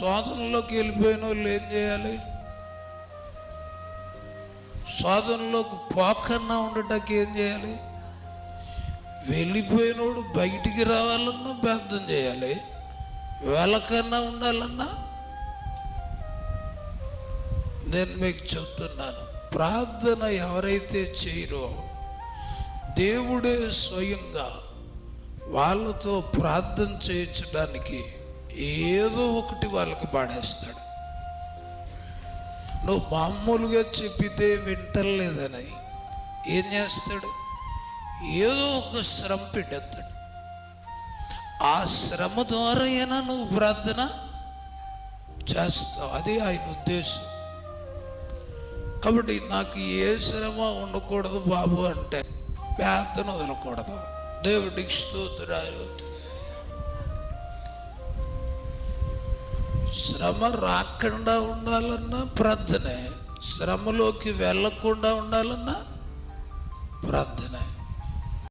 శోధనలోకి వెళ్ళిపోయిన వాళ్ళు ఏం చేయాలి? శోధనలోకి పోకన్నా ఉండటానికి ఏం చేయాలి? వెళ్ళిపోయినోడు బయటికి రావాలన్నా ప్రార్థన చేయాలి. వెళ్ళకన్నా ఉండాలన్నా? నేను మీకు చెప్తున్నాను ప్రార్థన ఎవరైతే చేయరో దేవుడే స్వయంగా వాళ్ళతో ప్రార్థన చేయించడానికి ఏదో ఒకటి వాళ్ళకి పాడేస్తాడు. నువ్వు మామూలుగా చెప్పితే వింటలేదని. ఏం చేస్తాడు? ఏదో ఒక శ్రమ పెట్టేస్తాడు. ఆ శ్రమ ద్వారా అయినా నువ్వు ప్రార్థన చేస్తావు. అది ఆయన ఉద్దేశం. కాబట్టి నాకు ఏ శ్రమ ఉండకూడదు బాబు అంటే ప్రార్థన వదలకూడదు. దేవుడికి స్తోత్రాలు. శ్రమ రాకుండా ఉండాలన్నా ప్రార్థనే. శ్రమలోకి వెళ్ళకుండా ఉండాలన్నా ప్రార్థనే.